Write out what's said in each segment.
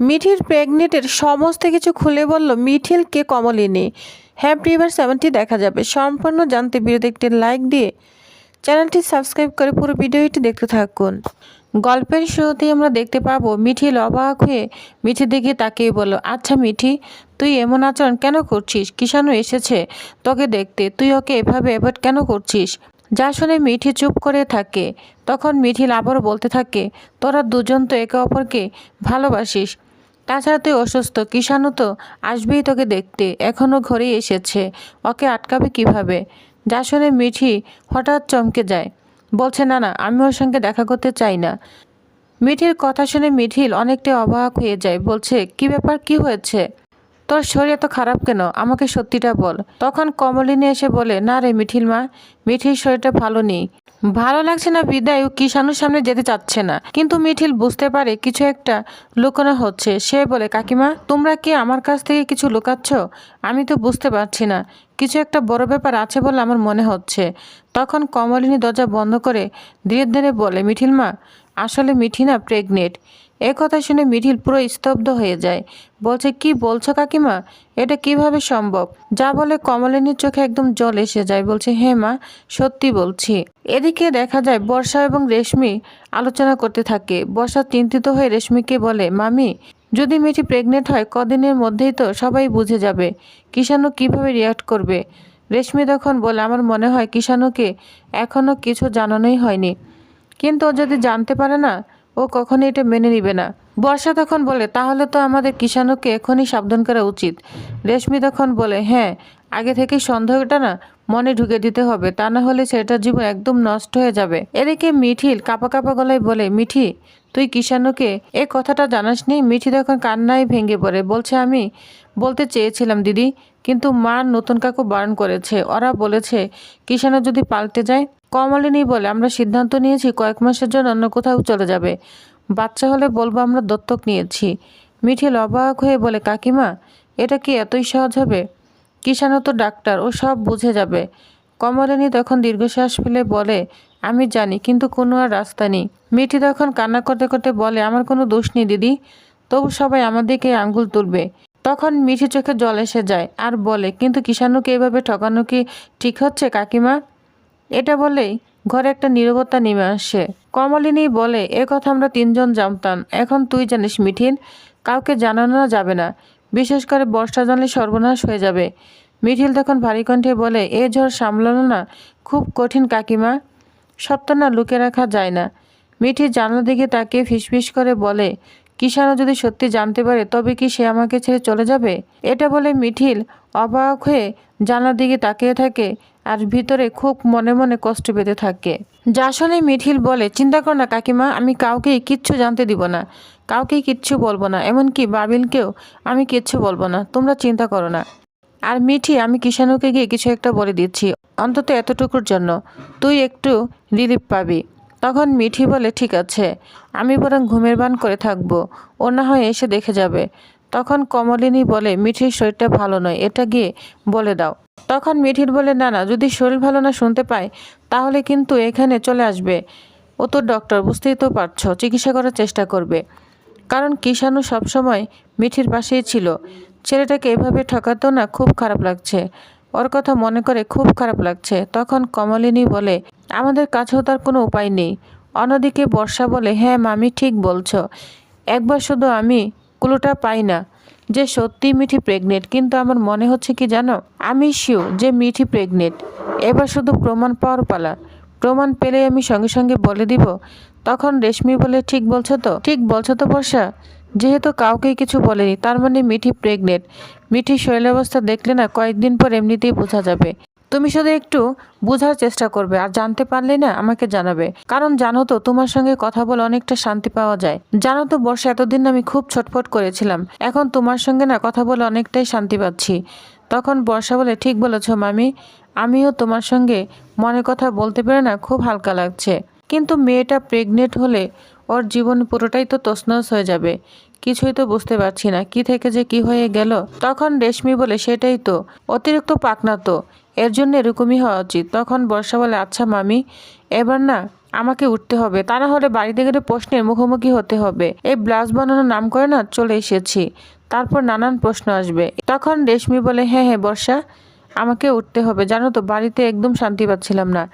মিঠির প্রেগনেন্টের সমস্ত কিছু খুলে বলল মিঠিলকে কমলিনী? হ্যাঁ প্রিভার সেভেনটি দেখা যাবে। সম্পূর্ণ জানতে ভিডিওতে একটি লাইক দিয়ে চ্যানেলটি সাবস্ক্রাইব করে পুরো ভিডিওটি দেখতে থাকুন। গল্পের শুরুতেই আমরা দেখতে পাবো, মিঠিল অবাক হয়ে মিঠির দিকে তাকিয়ে বলল আচ্ছা মিঠি, তুই এমন আচরণ কেন করছিস? কিষাণু এসেছে তোকে দেখতে। তুই ওকে এভাবে অ্যাভয়েড কেন করছিস? যা শুনে মিঠি চুপ করে থাকে। তখন মিঠিল আবারও বলতে থাকে, তোরা দুজন তো একে অপরকে ভালোবাসিস। তাছাড়া তুই অসুস্থ, কিষাণু তো আসবেই তোকে দেখতে এখনও ঘরেই এসেছে, ওকে আটকাবে কীভাবে? যা শুনে মিঠি হঠাৎ চমকে যায়, বলছে, না না, আমি ওর সঙ্গে দেখা করতে চাই না। মিঠির কথা শুনে মিঠিল অনেকটা অবাক হয়ে যায়, বলছে, কি ব্যাপার, কি হয়েছে? তোর শরীর এত খারাপ কেন? আমাকে সত্যিটা বল। তখন কমলিনী এসে বলে, না রে মিঠিল মা মিঠির শরীরটা ভালো নেই। ভালো লাগছে না বিদায় কিষাণুর সামনে যেতে চাচ্ছে না। কিন্তু মিঠিল বুঝতে পারে কিছু একটা লুকানো হচ্ছে। সে বলে, কাকিমা, তোমরা কি আমার কাছ থেকে কিছু লুকাচ্ছ? আমি তো বুঝতে পারছি না। কিছু একটা বড় ব্যাপার আছে বলে আমার মনে হচ্ছে। তখন কমলিনী দরজা বন্ধ করে ধীরে ধীরে বলে, মিঠিল মা, আসলে মিঠি না প্রেগনেন্ট এ কথা শুনে মিঠিল পুরো স্তব্ধ হয়ে যায়। বলছে, কি বলছো কাকিমা? এটা কীভাবে সম্ভব? যা বলে কমলিনীর চোখে একদম জল এসে যায়। বলছে হ্যাঁ মা, সত্যি বলছি। এদিকে দেখা যায়, বর্ষা এবং রেশমি আলোচনা করতে থাকে। বর্ষা চিন্তিত হয়ে রেশমিকে বলে, মামি, যদি মেয়েটি প্রেগনেন্ট হয়, কদিনের মধ্যেই তো সবাই বুঝে যাবে কিষাণু কীভাবে রিয়াক্ট করবে? রেশমি তখন বলে, আমার মনে হয় কিষাণুকে এখনও কিছু জানানোই হয়নি। কিন্তু ও যদি জানতে পারে না ও কখনো এটা মেনে নিবে না। বর্ষা তখন বলে, তাহলে তো আমাদের কিষাণুকে এখনই সাবধান করা উচিত। রেশমি তখন বলে হ্যাঁ আগে থেকে সন্দেহটা না মনে ঢুকে দিতে হবে, তা না হলে সেটার জীবন একদম নষ্ট হয়ে যাবে। এদিকে মিঠিল কাপা কাপা গলায় বলে, মিঠি, তুই কিষাণুকে এ কথাটা জানাসনি? মিঠি তখন কান্নায় ভেঙে পড়ে, বলছে আমি বলতে চেয়েছিলাম দিদি, কিন্তু মা নতুন কাকু বারণ করেছে। ওরা বলেছে কিষাণু যদি পাল্টে যায় কমলিনী বলে, আমরা সিদ্ধান্ত নিয়েছি, কয়েক মাসের জন্য অন্য কোথাও চলে যাবে। বাচ্চা হলে বলব আমরা দত্তক নিয়েছি। মিঠিল অবাক হয়ে বলে, কাকিমা, এটা কি এতই সহজ হবে? কিষাণু তো ডাক্তার, ও সব বুঝে যাবে। কমলিনী তখন দীর্ঘশ্বাস ফেলে বলে, আমি জানি, কিন্তু কোনো আর রাস্তা নেই। মিঠি তখন কান্না করতে করতে বলে, আমার কোনো দোষ নেই, দিদি। তবু সবাই আমার দিকে আঙ্গুল তুলবে। তখন মিঠি চোখে জল এসে যায় আর বলে, কিন্তু কিষাণুকে এভাবে ঠকানো কি ঠিক হচ্ছে, কাকিমা? এটা বলেই ঘরে একটা নীরবতা নেমে আসে। কমলিনী বলে, এ কথা আমরা তিনজন জানতাম। এখন তুই জানিস মিঠিল কাউকে জানানো যাবে না। বিশেষ করে বর্ষা জানলে সর্বনাশ হয়ে যাবে। মিঠিল তখন ভারী কণ্ঠে বলে, এ ঝড় সামলানো না? খুব কঠিন কাকিমা। সত্য না লুকে রাখা যায় না। মিঠি জানার দিকে তাকে ফিসফিস করে বলে কিষাণু যদি সত্যি জানতে পারে, তবে কি সে আমাকে ছেড়ে চলে যাবে? এটা বলে মিঠিল অবাক হয়ে জানার দিকে তাকিয়ে থাকে আর ভিতরে খুব মনে মনে কষ্ট পেতে থাকে। যা শুনে মিঠিল বলে, চিন্তা কর না কাকিমা, আমি কাউকেই কিচ্ছু জানতে দিব না। কাউকেই কিচ্ছু বলব না। এমনকি বাবিলকেও আমি কিচ্ছু বলব না। তোমরা চিন্তা করো না। আর মিঠি, আমি কিষাণুকে গিয়ে কিছু একটা বলে দিচ্ছি। অন্তত এতটুকুর জন্য। তুই একটু রিলিফ পাবি। তখন মিঠি বলে, ঠিক আছে, আমি বরং ঘুমের বান করে থাকব। ও না হয় এসে দেখে যাবে। তখন কমলিনী বলে, মিঠির শরীরটা ভালো নয়, এটা গিয়ে বলে দাও। তখন মিঠির বলে, না না, যদি শরীর ভালো না শুনতে পায়, তাহলে কিন্তু এখানে চলে আসবে। ও তো ডক্টর, বুঝতেই তো পারছ, চিকিৎসা করার চেষ্টা করবে। কারণ কিষাণু সবসময় মিঠির পাশেই ছিল। ছেলেটাকে এভাবে ঠকাতো না খুব খারাপ লাগছে। ওর কথা মনে করে খুব খারাপ লাগছে। তখন কমলিনী বলে আমাদের কাছেও তার কোনো উপায় নেই। অন্যদিকে বর্ষা বলে হ্যাঁ মামি ঠিক বলছো। একবার শুধু আমি কুলোটা পাই না যে সত্যি মিঠি প্রেগনেন্ট কিন্তু আমার মনে হচ্ছে কি জানো? আমি শিও যে মিঠি প্রেগনেন্ট এবার শুধু প্রমাণ পাওয়ার পালা। প্রমাণ পেলে আমি সঙ্গে সঙ্গে বলে দিব। তখন রেশমি বলে, ঠিক বলছো তো? ঠিক বলছো তো বর্ষা? যেহেতু কাউকেই কিছু বলেনি, তার মানে মিঠি প্রেগনেন্ট মিঠির শরীরাবস্থা দেখলে না কয়েকদিন পর এমনিতেই বোঝা যাবে। তুমি শুধু একটু বোঝার চেষ্টা করবে আর জানতে পারলে না আমাকে জানাবে। কারণ জানো তো, তোমার সঙ্গে কথা বলে অনেকটা শান্তি পাওয়া যায়। জানো তো, বর্ষা, এতদিন আমি খুব ছটফট করেছিলাম। এখন তোমার সঙ্গে না কথা বলে অনেকটাই শান্তি পাচ্ছি। তখন বর্ষা বলে, ঠিক বলেছ, মামি। আমিও তোমার সঙ্গে মনে কথা বলতে পেরে না খুব হালকা লাগছে। কিন্তু মেয়েটা প্রেগনেন্ট হলে ওর জীবন পুরোটাই তো তছনছ হয়ে যাবে। কিছুই তো বুঝতে পারছি না, কি থেকে যে কি হয়ে গেল? তখন রেশমি বলে, সেটাই তো। অতিরিক্ত পাকনা তো। এর জন্য এরকমই হওয়া উচিত। তখন বর্ষা বলে আচ্ছা মামি, এবার না, আমাকে উঠতে হবে। তা না হলে বাড়িতে গেলে প্রশ্নের মুখোমুখি হতে হবে। এই ব্লাউজ বানানোর নাম করে না চলে এসেছি। তারপর নানান প্রশ্ন আসবে। তখন রেশমি বলে হ্যাঁ হ্যাঁ বর্ষা, আমাকে উঠতে হবে। জানো তো, বাড়িতে একদম শান্তি পাচ্ছিলাম না।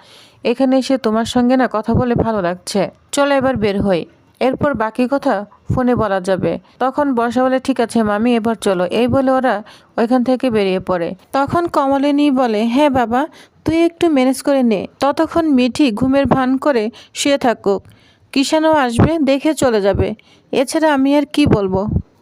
এখানে এসে তোমার সঙ্গে না কথা বলে ভালো লাগছে। চলো এবার বের হই। এরপর বাকি কথা ফোনে বলা যাবে। তখন বর্ষা বলে, ঠিক আছে মামি, এবার চলো। এই বলে ওরা ওইখান থেকে বেরিয়ে পড়ে। তখন কমলিনী বলে হ্যাঁ বাবা, তুই একটু ম্যানেজ করে নে। ততক্ষণ মিঠি ঘুমের ভান করে শুয়ে থাকুক। কিষানও আসবে, দেখে চলে যাবে। এছাড়া আমি আর কি বলব?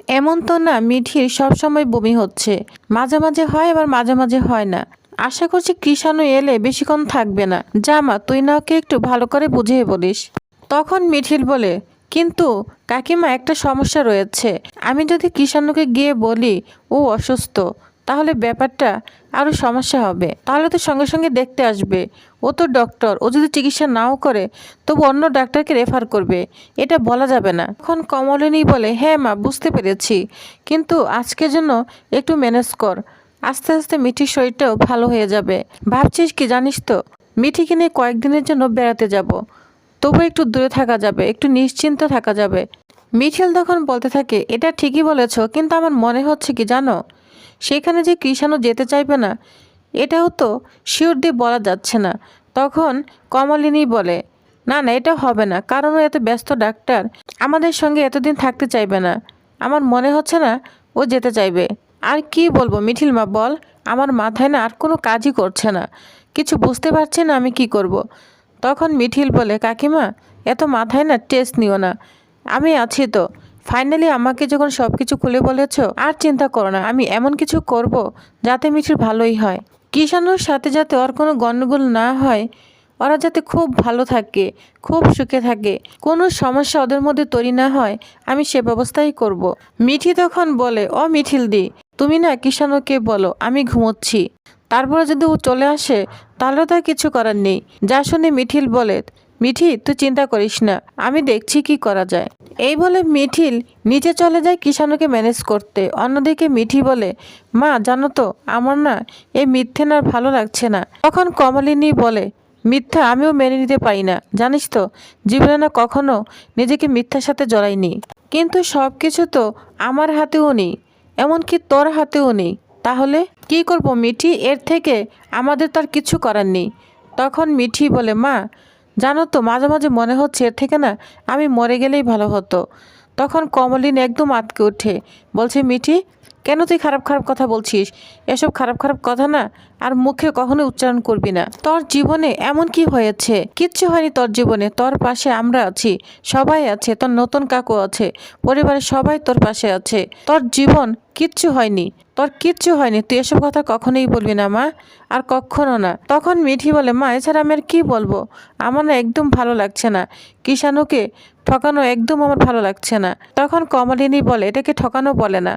এমন তো না, মিঠির সবসময় বমি হচ্ছে। মাঝে মাঝে হয়, আবার মাঝে মাঝে হয় না। আশা করছি কৃষাণু এলে বেশিক্ষণ থাকবে না। জামা তুই না ওকে একটু ভালো করে বুঝিয়ে বলিস। তখন মিঠিল বলে কিন্তু কাকিমা একটা সমস্যা রয়েছে। আমি যদি কিষাণুকে গিয়ে বলি, ও অসুস্থ, তাহলে ব্যাপারটা আরও সমস্যা হবে। তাহলে তো সঙ্গে সঙ্গে দেখতে আসবে। ও তো ডক্টর, ও যদি চিকিৎসা নাও করে, তবু অন্য ডাক্তারকে রেফার করবে। এটা বলা যাবে না। এখন কমলিনী বলে হ্যাঁ মা, বুঝতে পেরেছি। কিন্তু আজকের জন্য একটু ম্যানেজ কর। আস্তে আস্তে মিঠির শরীরটাও ভালো হয়ে যাবে। ভাবছিস কি জানিস তো, মিঠিকে নিয়ে কয়েকদিনের জন্য বেড়াতে যাব। তবু একটু দূরে থাকা যাবে, একটু নিশ্চিন্ত থাকা যাবে। মিঠিল তখন বলতে থাকে, এটা ঠিকই বলেছ, কিন্তু আমার মনে হচ্ছে কি জানো? সেখানে যে কৃষাণু যেতে চাইবে না, এটাও তো শিওর দিয়ে বলা যাচ্ছে না। তখন কমলিনী বলে, না না, এটা হবে না, কারণ এত ব্যস্ত ডাক্তার, আমাদের সঙ্গে এতদিন থাকতে চাইবে না। আমার মনে হচ্ছে না ও যেতে চাইবে। আর কি বলব মিঠিল মা, বল, আমার মাথায় না আর কোনো কাজই করছে না। কিছু বুঝতে পারছি না আমি কি করব। তখন মিঠিল বলে, কাকিমা, এত মাথায় না টেস্ট নিও না। আমি আছি তো। ফাইনালি আমাকে যখন সব কিছু খুলে বলেছ, আর চিন্তা করো না, আমি এমন কিছু করব যাতে মিঠির ভালোই হয়। কিষাণুর সাথে যাতে ওর কোনো গণ্ডগোল না হয়, ওরা যাতে খুব ভালো থাকে, খুব সুখে থাকে, কোনো সমস্যা ওদের মধ্যে তৈরি না হয়, আমি সে ব্যবস্থাই করব। মিঠি তখন বলে, ও মিঠিল দি তুমি না কিষাণুকে বলো, আমি ঘুমোচ্ছি। তারপরে যদি ও চলে আসে, তাহলে তো আর কিছু করার নেই। যা শুনে মিঠিল বলে, মিঠি, তুই চিন্তা করিস না, আমি দেখছি কি করা যায়। এই বলে মিঠিল নিচে চলে যায় কিষাণুকে ম্যানেজ করতে। অন্যদিকে মিঠি বলে, মা, জানো তো, আমার না এই মিথ্যে না আর ভালো লাগছে না। তখন কমলিনী বলে, মিথ্যা আমিও মেনে নিতে পারি না। জানিস তো, জীবনে না কখনো নিজেকে মিথ্যার সাথে জড়াইনি। কিন্তু সব কিছু তো আমার হাতেও নেই, এমনকি তোর হাতেও নেই। তাহলে কি করব মিঠি? এর থেকে আমাদের তার কিছু করার নেই। তখন মিঠি বলে, মা, জানো তো, মাঝে মাঝে মনে হচ্ছে এর থেকে না আমি মরে গেলেই ভালো হতো। তখন কমলিন একদম আঁতকে ওঠে। বলছে, মিঠি কেন তুই খারাপ খারাপ কথা বলছিস? এসব খারাপ খারাপ কথা না আর মুখে কখনো উচ্চারণ করবি না। তোর জীবনে এমন কি হয়েছে? কিচ্ছু হয়নি তোর জীবনে। তোর পাশে আমরা আছি, সবাই আছে, তোর নতুন কাকু আছে, পরিবারের সবাই তোর পাশে আছে। তোর জীবন কিচ্ছু হয়নি। তোর কিচ্ছু হয়নি। তুই এসব কথা কখনোই বলবি না, মা। আর কখনো না। তখন মিঠি বলে, মা, এছাড়া আমি আর কি বলব? আমার না একদম ভালো লাগছে না। কিষাণুকে ঠকানো একদম আমার ভালো লাগছে না। তখন কমলিনী বলে, এটাকে ঠকানো বলে না।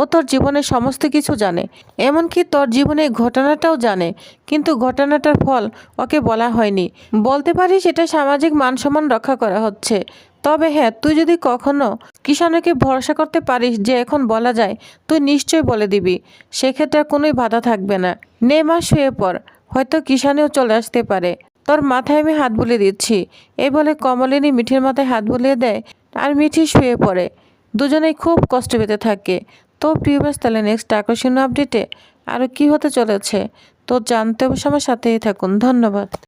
ও তোর জীবনের সমস্ত কিছু জানে। এমনকি তোর জীবনের ঘটনাটাও জানে, কিন্তু ঘটনাটার ফল ওকে বলা হয়নি। বলতে পারিস এটা সামাজিক মান সম্মান রক্ষা করা হচ্ছে। তবে হ্যাঁ তুই যদি কখনো কিষাণুকে ভরসা করতে পারিস যে এখন বলা যায়, তুই নিশ্চয়ই বলে দিবি। সেক্ষেত্রে কোনোই বাধা থাকবে না। নে মা, শুয়ে পর হয়তো কিষাণেও চলে আসতে পারে। তোর মাথায় আমি হাত বুলিয়ে দিচ্ছি। এ বলে কমলিনী মিঠির মাথায় হাত বুলিয়ে দেয় আর মিঠি শুয়ে পড়ে। দুজনেই খুব কষ্ট পেতে থাকে। তো প্রিয়বাস তাহলে নেক্সট আকর্ষণীয় আপডেটে আরও কী হতে চলেছে? তো জানতে অবশ্য আমার সাথেই থাকুন। ধন্যবাদ।